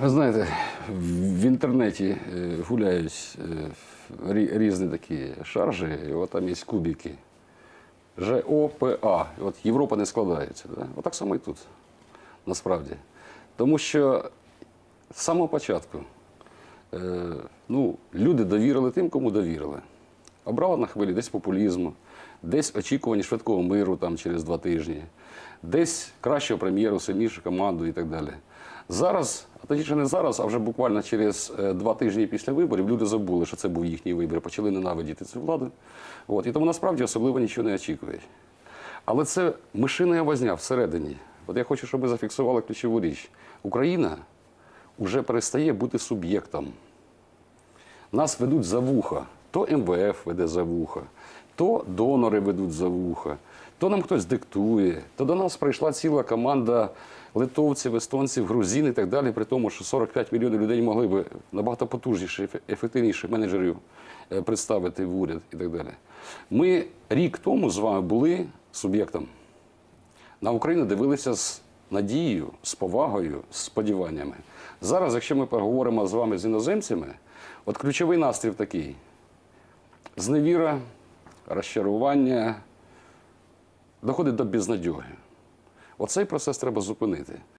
Ви знаєте, в інтернеті е, гуляють е, різні такі шаржі, і от там є кубики. ЖОПА. От Європа не складається. Да? Отак само і тут, насправді. Тому що з самого початку е, ну, люди довірили тим, кому довірили. Обрали на хвилі десь популізму, десь очікування швидкого миру там, через два тижні, десь кращого прем'єру, сильнішу команду і так далі. Зараз, а точніше не зараз, а вже буквально через е, два тижні після виборів люди забули, що це був їхній вибір, почали ненавидіти цю владу. От. І тому насправді особливо нічого не очікують. Але це мишина возня всередині. От я хочу, щоб ви зафіксували ключову річ. Україна вже перестає бути суб'єктом. Нас ведуть за вуха. То МВФ веде за вуха, то донори ведуть за вуха, то нам хтось диктує, то до нас прийшла ціла команда литовців, естонців, грузин і так далі, при тому, що 45 мільйонів людей могли би набагато потужніше, ефективніше менеджерів е, представити в уряд і так далі. Ми рік тому з вами були суб'єктом. На Україну дивилися з надією, з повагою, з сподіваннями. Зараз, якщо ми поговоримо з вами з іноземцями, от ключовий настрій такий: зневіра, розчарування, доходить до безнадьоги. Оцей процес треба зупинити.